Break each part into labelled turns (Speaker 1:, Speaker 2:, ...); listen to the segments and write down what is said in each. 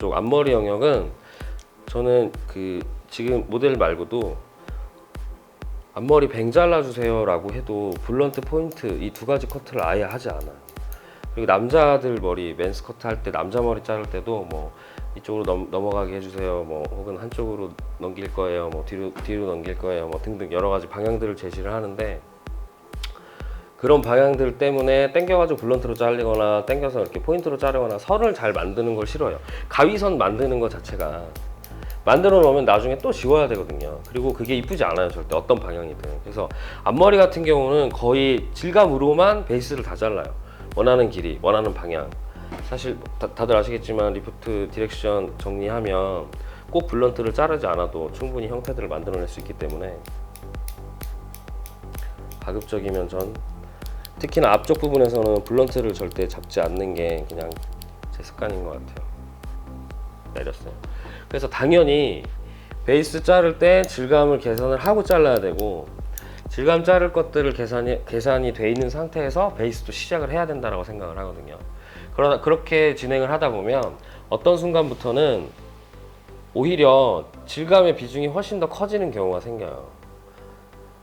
Speaker 1: 쪽 앞머리 영역은 저는 그 지금 모델 말고도 앞머리 뱅 잘라주세요라고 해도 블런트 포인트 이 두 가지 커트를 아예 하지 않아요. 그리고 남자들 머리 맨스 커트 할 때 남자 머리 자를 때도 뭐 이쪽으로 넘, 넘어가게 해주세요. 뭐 혹은 한쪽으로 넘길 거예요. 뭐 뒤로 뒤로 넘길 거예요. 뭐 등등 여러 가지 방향들을 제시를 하는데 그런 방향들 때문에 땡겨가지고 블런트로 잘리거나 땡겨서 이렇게 포인트로 자르거나 선을 잘 만드는 걸 싫어요. 가위선 만드는 것 자체가 만들어 놓으면 나중에 또 지워야 되거든요. 그리고 그게 이쁘지 않아요, 절대 어떤 방향이든. 그래서 앞머리 같은 경우는 거의 질감으로만 베이스를 다 잘라요. 원하는 길이, 원하는 방향. 사실 다, 다들 아시겠지만 리프트 디렉션 정리하면 꼭 블런트를 자르지 않아도 충분히 형태들을 만들어낼 수 있기 때문에 가급적이면 전 특히나 앞쪽 부분에서는 블런트를 절대 잡지 않는 게 그냥 제 습관인 것 같아요. 내렸어요. 그래서 당연히 베이스 자를 때 질감을 개선을 하고 잘라야 되고 질감 자를 것들을 계산이 계산이 돼 있는 상태에서 베이스도 시작을 해야 된다라고 생각을 하거든요. 그러다 그렇게 진행을 하다 보면 어떤 순간부터는 오히려 질감의 비중이 훨씬 더 커지는 경우가 생겨요.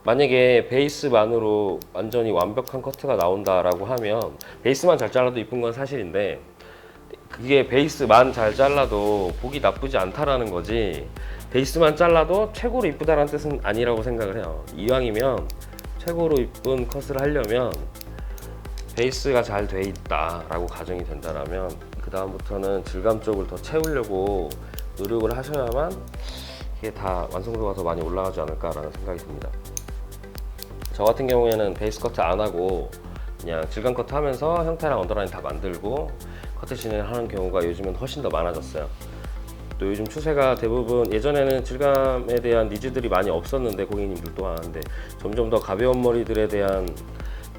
Speaker 1: 만약에 베이스만으로 완전히 완벽한 커트가 나온다라고 하면 베이스만 잘 잘라도 이쁜 건 사실인데 그게 베이스만 잘 잘라도 보기 나쁘지 않다라는 거지 베이스만 잘라도 최고로 이쁘다라는 뜻은 아니라고 생각을 해요. 이왕이면 최고로 이쁜 컷을 하려면 베이스가 잘 돼 있다라고 가정이 된다라면 그 다음부터는 질감 쪽을 더 채우려고 노력을 하셔야만 이게 다 완성도가 더 많이 올라가지 않을까라는 생각이 듭니다 저 같은 경우에는 베이스 커트 안 하고 그냥 질감 커트 하면서 형태랑 언더라인 다 만들고 커트 진행하는 경우가 요즘은 훨씬 더 많아졌어요. 또 요즘 추세가 대부분 예전에는 질감에 대한 니즈들이 많이 없었는데 고객님들 또한 근데 점점 더 가벼운 머리들에 대한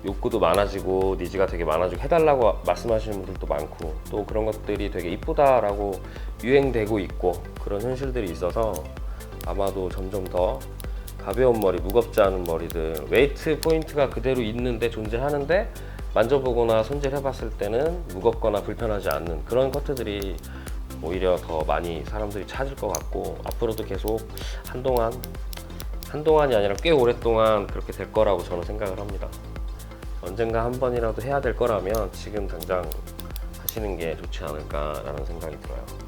Speaker 1: 욕구도 많아지고 니즈가 되게 많아지고 해달라고 말씀하시는 분들도 많고 또 그런 것들이 되게 이쁘다라고 유행되고 있고 그런 현실들이 있어서 아마도 점점 더 가벼운 머리, 무겁지 않은 머리들 웨이트 포인트가 그대로 있는데 존재하는데 만져보거나 손질해봤을 때는 무겁거나 불편하지 않는 그런 커트들이 오히려 더 많이 사람들이 찾을 것 같고 앞으로도 계속 한동안 한동안이 아니라 꽤 오랫동안 그렇게 될 거라고 저는 생각을 합니다. 언젠가 한 번이라도 해야 될 거라면 지금 당장 하시는 게 좋지 않을까라는 생각이 들어요.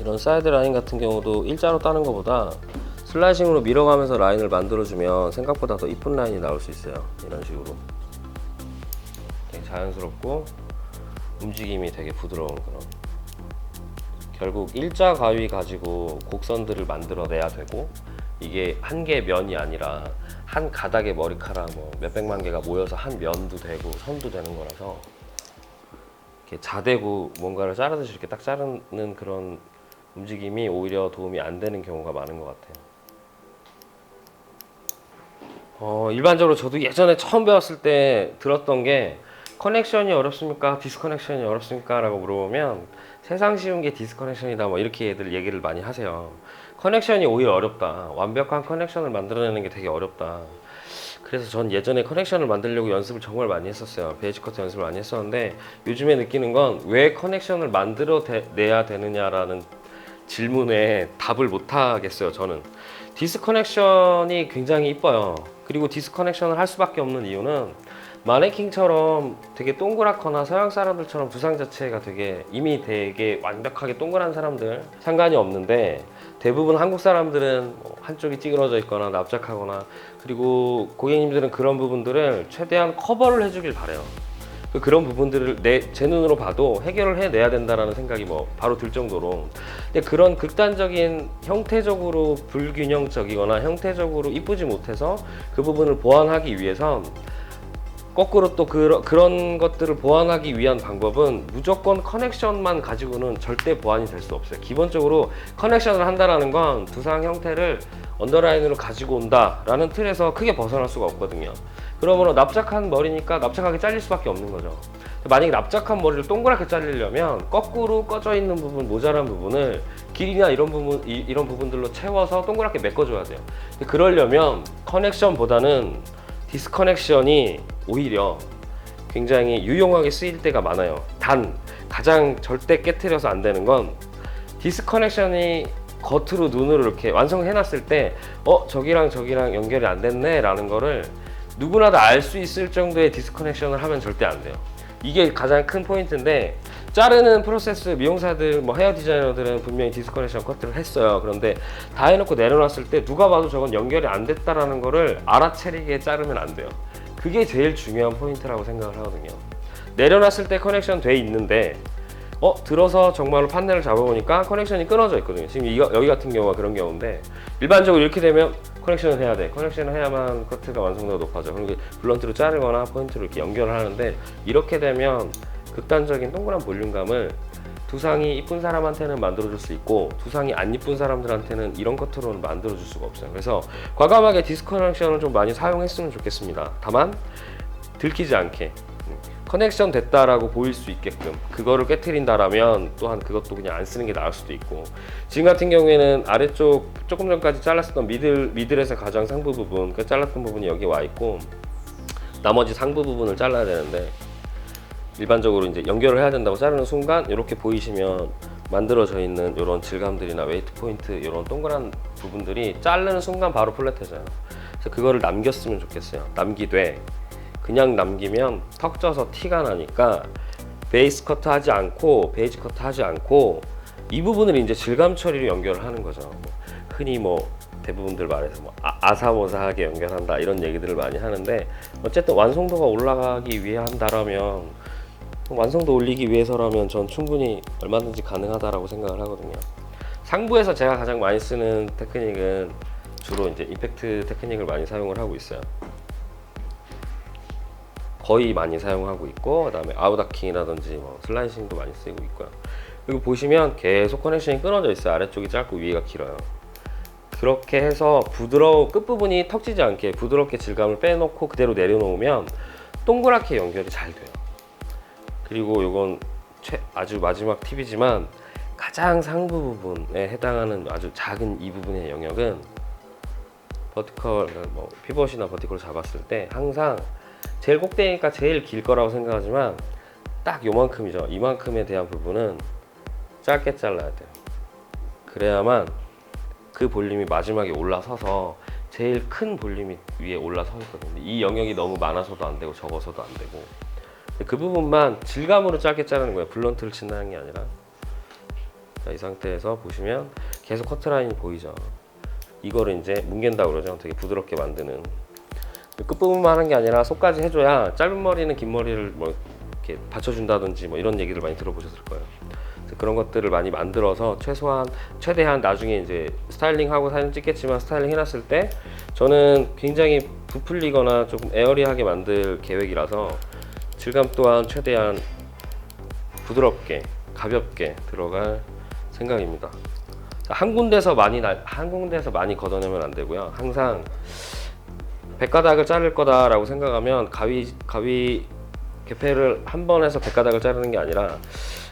Speaker 1: 이런 사이드 라인 같은 경우도 일자로 따는 것보다 슬라이싱으로 밀어가면서 라인을 만들어주면 생각보다 더 이쁜 라인이 나올 수 있어요. 이런 식으로 되게 자연스럽고 움직임이 되게 부드러운 그런 결국 일자 가위 가지고 곡선들을 만들어내야 되고 이게 한 개의 면이 아니라 한 가닥의 머리카락 뭐 몇백만 개가 모여서 한 면도 되고 선도 되는 거라서 이렇게 자대고 뭔가를 자르듯이 이렇게 딱 자르는 그런 움직임이 오히려 도움이 안 되는 경우가 많은 것 같아요. 어, 일반적으로 저도 예전에 처음 배웠을 때 들었던 게 커넥션이 어렵습니까? 디스커넥션이 어렵습니까? 라고 물어보면 세상 쉬운 게 디스커넥션이다 뭐 이렇게 애들 얘기를 많이 하세요. 커넥션이 오히려 어렵다. 완벽한 커넥션을 만들어내는 게 되게 어렵다. 그래서 전 예전에 커넥션을 만들려고 연습을 정말 많이 했었어요. 베이지 커트 연습을 많이 했었는데 요즘에 느끼는 건 왜 커넥션을 만들어 내야 되느냐라는 질문에 답을 못 하겠어요. 저는 디스커넥션이 굉장히 이뻐요. 그리고 디스커넥션을 할 수밖에 없는 이유는 마네킹처럼 되게 동그랗거나 서양 사람들처럼 두상 자체가 되게 이미 되게 완벽하게 동그란 사람들 상관이 없는데 대부분 한국 사람들은 뭐 한쪽이 찌그러져 있거나 납작하거나 그리고 고객님들은 그런 부분들을 최대한 커버를 해주길 바래요. 그 그런 부분들을 내 제 눈으로 봐도 해결을 해내야 된다라는 생각이 뭐 바로 들 정도로. 근데 그런 극단적인 형태적으로 불균형적이거나 형태적으로 이쁘지 못해서 그 부분을 보완하기 위해선 거꾸로 또 그러, 그런 것들을 보완하기 위한 방법은 무조건 커넥션만 가지고는 절대 보완이 될 수 없어요. 기본적으로 커넥션을 한다라는 건 두상 형태를 언더라인으로 가지고 온다라는 틀에서 크게 벗어날 수가 없거든요. 그러므로 납작한 머리니까 납작하게 잘릴 수밖에 없는 거죠. 만약에 납작한 머리를 동그랗게 자르려면 거꾸로 꺼져 있는 부분, 모자란 부분을 길이나 이런 부분, 이, 이런 부분들로 채워서 동그랗게 메꿔줘야 돼요. 그러려면 커넥션보다는 디스커넥션이 오히려 굉장히 유용하게 쓰일 때가 많아요. 단 가장 절대 깨트려서 안 되는 건 디스커넥션이 겉으로 눈으로 이렇게 완성해 놨을 때, 어 저기랑 저기랑 연결이 안 됐네 라는 거를 누구나 다 알 수 있을 정도의 디스커넥션을 하면 절대 안 돼요. 이게 가장 큰 포인트인데 자르는 프로세스 미용사들 뭐 헤어 디자이너들은 분명히 디스커넥션 커트를 했어요. 그런데 다 해놓고 내려놨을 때 누가 봐도 저건 연결이 안 됐다라는 거를 알아차리게 자르면 안 돼요. 그게 제일 중요한 포인트라고 생각을 하거든요. 내려놨을 때 커넥션 돼 있는데 어 들어서 정말로 판넬을 잡아보니까 커넥션이 끊어져 있거든요. 지금 이거, 여기 같은 경우가 그런 경우인데 일반적으로 이렇게 되면 커넥션을 해야 돼. 커넥션을 해야만 커트가 완성도가 높아져. 그리고 블런트로 자르거나 포인트로 이렇게 연결을 하는데 이렇게 되면 극단적인 동그란 볼륨감을 두상이 이쁜 사람한테는 만들어줄 수 있고 두상이 안 이쁜 사람들한테는 이런 커트로는 만들어줄 수가 없어요. 그래서 과감하게 디스커넥션을 좀 많이 사용했으면 좋겠습니다. 다만 들키지 않게 음, 커넥션 됐다라고 보일 수 있게끔 그거를 깨트린다라면 또한 그것도 그냥 안 쓰는 게 나을 수도 있고 지금 같은 경우에는 아래쪽 조금 전까지 잘랐었던 미들 미들에서 가장 상부 부분 그 잘랐던 부분이 여기 와 있고 나머지 상부 부분을 잘라야 되는데 일반적으로 이제 연결을 해야 된다고 자르는 순간 이렇게 보이시면 만들어져 있는 이런 질감들이나 웨이트 포인트 이런 동그란 부분들이 자르는 순간 바로 플랫해져요. 그래서 그거를 남겼으면 좋겠어요. 남기되 그냥 남기면 턱 져서 티가 나니까 베이스 커트 하지 않고 베이지 커트 하지 않고 이 부분을 이제 질감 처리로 연결을 하는 거죠. 뭐 흔히 뭐 대부분들 말해서 뭐 아, 아사모사하게 연결한다 이런 얘기들을 많이 하는데 어쨌든 완성도가 올라가기 위해 한다라면 완성도 올리기 위해서라면 전 충분히 얼마든지 가능하다라고 생각을 하거든요. 상부에서 제가 가장 많이 쓰는 테크닉은 주로 이제 임팩트 테크닉을 많이 사용을 하고 있어요. 거의 많이 사용하고 있고 그다음에 아웃아킹이라든지 뭐 슬라이싱도 많이 쓰고 있고요. 그리고 보시면 계속 커넥션이 끊어져 있어요. 아래쪽이 짧고 위에가 길어요. 그렇게 해서 부드러워 끝부분이 턱지지 않게 부드럽게 질감을 빼놓고 그대로 내려놓으면 동그랗게 연결이 잘 돼요. 그리고 이건 최, 아주 마지막 팁이지만 가장 상부 부분에 해당하는 아주 작은 이 부분의 영역은 버티컬 뭐 피벗이나 버티컬을 잡았을 때 항상 제일 꼭대기니까 제일 길 거라고 생각하지만 딱 요만큼이죠. 이만큼에 대한 부분은 짧게 잘라야 돼요. 그래야만 그 볼륨이 마지막에 올라서서 제일 큰 볼륨이 위에 올라서 있거든요. 이 영역이 너무 많아서도 안 되고 적어서도 안 되고 그 부분만 질감으로 짧게 자르는 거예요. 블런트를 친다는 게 아니라 자, 이 상태에서 보시면 계속 커트라인이 보이죠. 이거를 이제 뭉갠다 그러죠. 되게 부드럽게 만드는 끝부분만 하는 게 아니라 속까지 해줘야 짧은 머리는 긴 머리를 뭐 이렇게 받쳐준다든지 뭐 이런 얘기를 많이 들어보셨을 거예요. 그런 것들을 많이 만들어서 최소한 최대한 나중에 이제 스타일링하고 사진 찍겠지만 스타일링 해놨을 때 저는 굉장히 부풀리거나 조금 에어리하게 만들 계획이라서 질감 또한 최대한 부드럽게 가볍게 들어갈 생각입니다. 자, 한 군데서 많이 날, 한 군데서 많이 걷어내면 안 되고요. 항상 백가닥을 자를 거다라고 생각하면 가위 가위 개폐를 한 번에서 백가닥을 자르는 게 아니라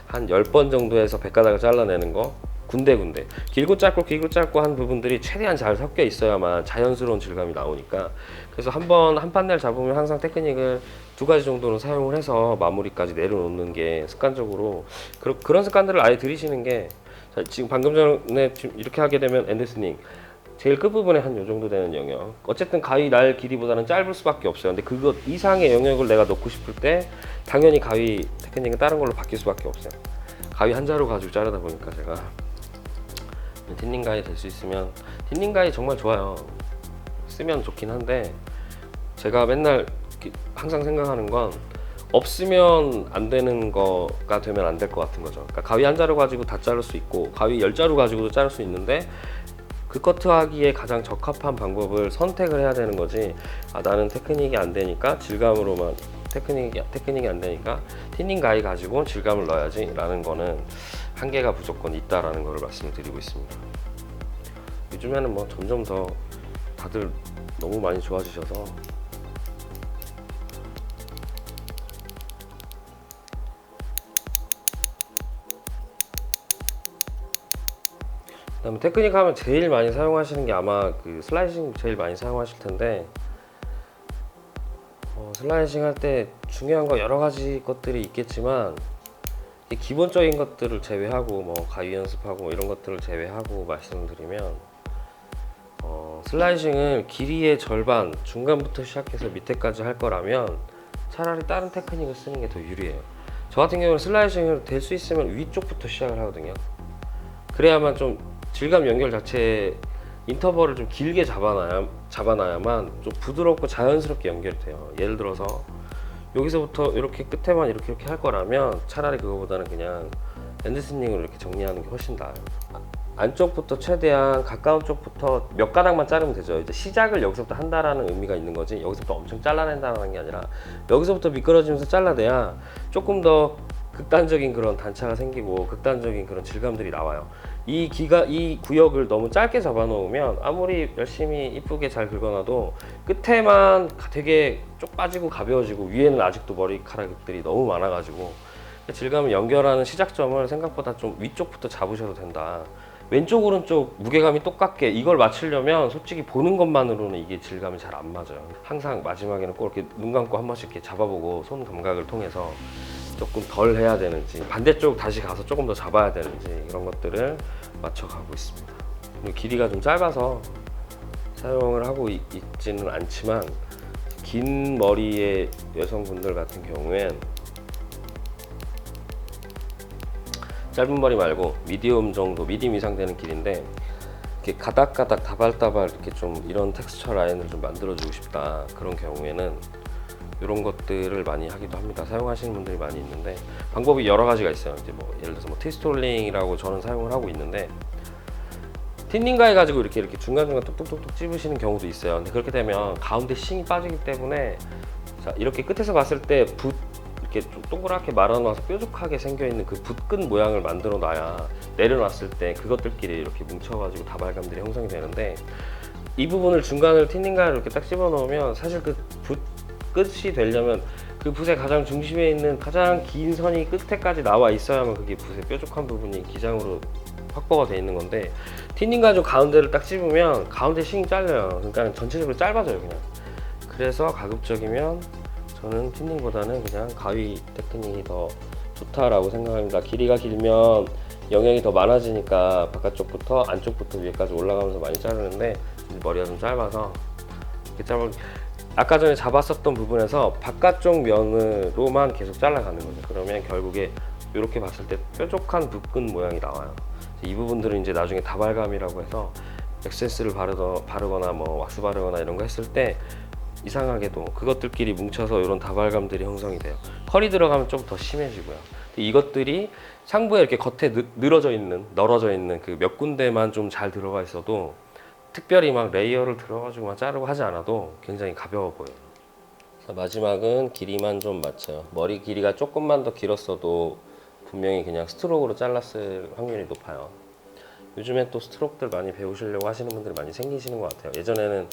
Speaker 1: 한 10번 정도에서 백가닥을 잘라내는 거 군데군데 길고 짧고 길고 짧고 한 부분들이 최대한 잘 섞여 있어야만 자연스러운 질감이 나오니까 그래서 한 번 한 판넬 잡으면 항상 테크닉을 두 가지 정도는 사용을 해서 마무리까지 내려놓는 게 습관적으로 그런 그런 습관들을 아예 들이시는 게 자, 지금 방금 전에 지금 이렇게 하게 되면 엔드스닝 제일 끝부분에 한 요 정도 되는 영역. 어쨌든 가위 날 길이보다는 짧을 수밖에 없어요. 근데 그것 이상의 영역을 내가 넣고 싶을 때 당연히 가위 테크닉은 다른 걸로 바뀔 수밖에 없어요. 가위 한 자루 가지고 자르다 보니까 제가 틴닝 가위 될 수 있으면 틴닝 가위 정말 좋아요. 쓰면 좋긴 한데 제가 맨날 기- 항상 생각하는 건 없으면 안 되는 거가 되면 안 될 것 같은 거죠. 그러니까 가위 한 자루 가지고 다 자를 수 있고 가위 열 자루 가지고도 자를 수 있는데 그 커트하기에 가장 적합한 방법을 선택을 해야 되는 거지. 아 나는 테크닉이 안 되니까 질감으로만 테크닉이 테크닉이 안 되니까 티닝 가위 가지고 질감을 넣어야지라는 거는 한계가 무조건 있다라는 거를 말씀드리고 있습니다. 요즘에는 뭐 점점 더 다들 너무 많이 좋아지셔서 그다음에 테크닉 하면 제일 많이 사용하시는 게 아마 그 슬라이싱 제일 많이 사용하실 텐데 어, 슬라이싱 할 때 중요한 거 여러 가지 것들이 있겠지만 이 기본적인 것들을 제외하고 뭐 가위 연습하고 뭐 이런 것들을 제외하고 말씀드리면 어, 슬라이싱을 길이의 절반 중간부터 시작해서 밑에까지 할 거라면 차라리 다른 테크닉을 쓰는 게 더 유리해요. 저 같은 경우는 슬라이싱을 될 수 있으면 위쪽부터 시작을 하거든요. 그래야만 좀 질감 연결 자체 인터벌을 좀 길게 잡아놔야, 잡아놔야만 좀 부드럽고 자연스럽게 연결이 돼요. 예를 들어서 여기서부터 이렇게 끝에만 이렇게 이렇게 할 거라면 차라리 그거보다는 그냥 엔드스닝으로 이렇게 정리하는 게 훨씬 나아요. 아, 안쪽부터 최대한 가까운 쪽부터 몇 가닥만 자르면 되죠. 이제 시작을 여기서부터 한다라는 의미가 있는 거지 여기서부터 엄청 잘라낸다는 게 아니라 여기서부터 미끄러지면서 잘라내야 조금 더 극단적인 그런 단차가 생기고 극단적인 그런 질감들이 나와요. 이 기가 이 구역을 너무 짧게 잡아놓으면 아무리 열심히 이쁘게 잘 긁어놔도 끝에만 되게 쪽 빠지고 가벼워지고 위에는 아직도 머리카락들이 너무 많아가지고 질감을 연결하는 시작점을 생각보다 좀 위쪽부터 잡으셔도 된다. 왼쪽 오른쪽 무게감이 똑같게 이걸 맞추려면 솔직히 보는 것만으로는 이게 질감이 잘 안 맞아요. 항상 마지막에는 꼭 이렇게 눈 감고 한 번씩 이렇게 잡아보고 손 감각을 통해서 조금 덜 해야 되는지 반대쪽 다시 가서 조금 더 잡아야 되는지 이런 것들을 맞춰가고 있습니다. 길이가 좀 짧아서 사용을 하고 있, 있지는 않지만 긴 머리의 여성분들 같은 경우엔 짧은 머리 말고 미디움 정도, 미디움 이상 되는 길인데 이렇게 가닥가닥 다발다발 이렇게 좀 이런 텍스처 라인을 좀 만들어주고 싶다 그런 경우에는 이런 것들을 많이 하기도 합니다. 사용하시는 분들이 많이 있는데 방법이 여러 가지가 있어요. 이제 뭐 예를 들어서 뭐 티스톨링이라고 저는 사용을 하고 있는데 틴닝가 해가지고 이렇게 이렇게 중간중간 뚝뚝뚝뚝 찝으시는 경우도 있어요. 근데 그렇게 되면 가운데 싱이 빠지기 때문에 자 이렇게 끝에서 봤을 때 붓 이렇게 좀 동그랗게 말아놔서 뾰족하게 생겨 있는 그 붓근 모양을 만들어 놔야 내려놨을 때 그것들끼리 이렇게 뭉쳐가지고 다발감들이 형성이 되는데 이 부분을 중간을 틴닝가를 이렇게 딱 집어 넣으면 사실 그 붓 끝이 되려면 그 붓의 가장 중심에 있는 가장 긴 선이 끝에까지 나와 있어야만 그게 붓의 뾰족한 부분이 기장으로 확보가 돼 있는 건데 틴닝 가지고 가운데를 딱 찝으면 가운데 싱이 잘려요. 그러니까 전체적으로 짧아져요 그냥. 그래서 가급적이면 저는 틴닝보다는 그냥 가위 테크닉이 더 좋다라고 생각합니다. 길이가 길면 영역이 더 많아지니까 바깥쪽부터 안쪽부터 위에까지 올라가면서 많이 자르는데 머리가 좀 짧아서 이렇게 짧은 아까 전에 잡았었던 부분에서 바깥쪽 면으로만 계속 잘라가는 거죠. 그러면 결국에 이렇게 봤을 때 뾰족한 붓근 모양이 나와요. 이 부분들은 이제 나중에 다발감이라고 해서 엑센스를 바르더, 바르거나 뭐 왁스 바르거나 이런 거 했을 때 이상하게도 그것들끼리 뭉쳐서 이런 다발감들이 형성이 돼요. 컬이 들어가면 좀 더 심해지고요. 이것들이 상부에 이렇게 겉에 느- 늘어져 있는, 널어져 있는 그 몇 군데만 좀 잘 들어가 있어도 특별히 막 레이어를 들어가지고 막 자르고 하지 않아도 굉장히 가벼워 보여요. 자, 마지막은 길이만 좀 맞춰요. 머리 길이가 조금만 더 길었어도 분명히 그냥 스트로크로 잘랐을 확률이 높아요. 요즘에 또 스트로크들 많이 배우시려고 하시는 분들이 많이 생기시는 것 같아요. 예전에는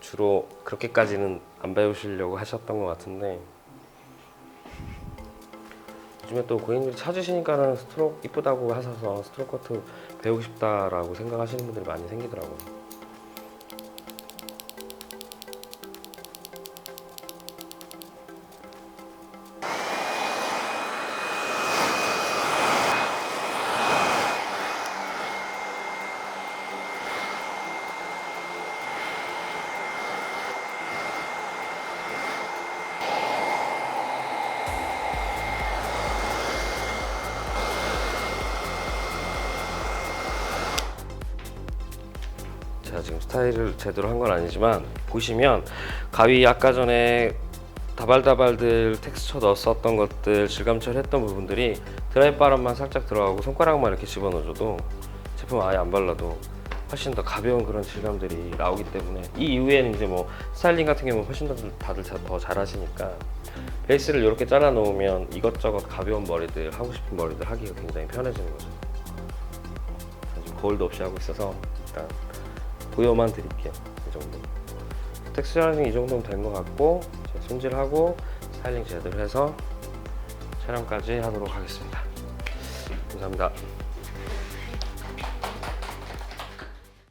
Speaker 1: 주로 그렇게까지는 안 배우시려고 하셨던 것 같은데 요즘에 또 고객님들이 찾으시니까는 스트로크 이쁘다고 하셔서 스트로크 커트 배우고 싶다라고 생각하시는 분들이 많이 생기더라고요. 스타일을 제대로 한 건 아니지만 보시면 가위 아까 전에 다발다발들 텍스처 넣었었던 것들 질감 처리했던 부분들이 드라이 바람만 살짝 들어가고 손가락만 이렇게 집어넣어줘도 제품 아예 안 발라도 훨씬 더 가벼운 그런 질감들이 나오기 때문에 이 이후에는 이제 뭐 스타일링 같은 경우는 훨씬 더 다들 자- 더 잘하시니까 베이스를 이렇게 잘라 놓으면 이것저것 가벼운 머리들 하고 싶은 머리들 하기가 굉장히 편해지는 거죠. 지금 거울도 없이 하고 있어서 일단 보여만 드릴게요. 이 정도. 텍스처링 이 정도면 된 것 같고 손질하고 스타일링 제대로 해서 촬영까지 하도록 하겠습니다. 감사합니다.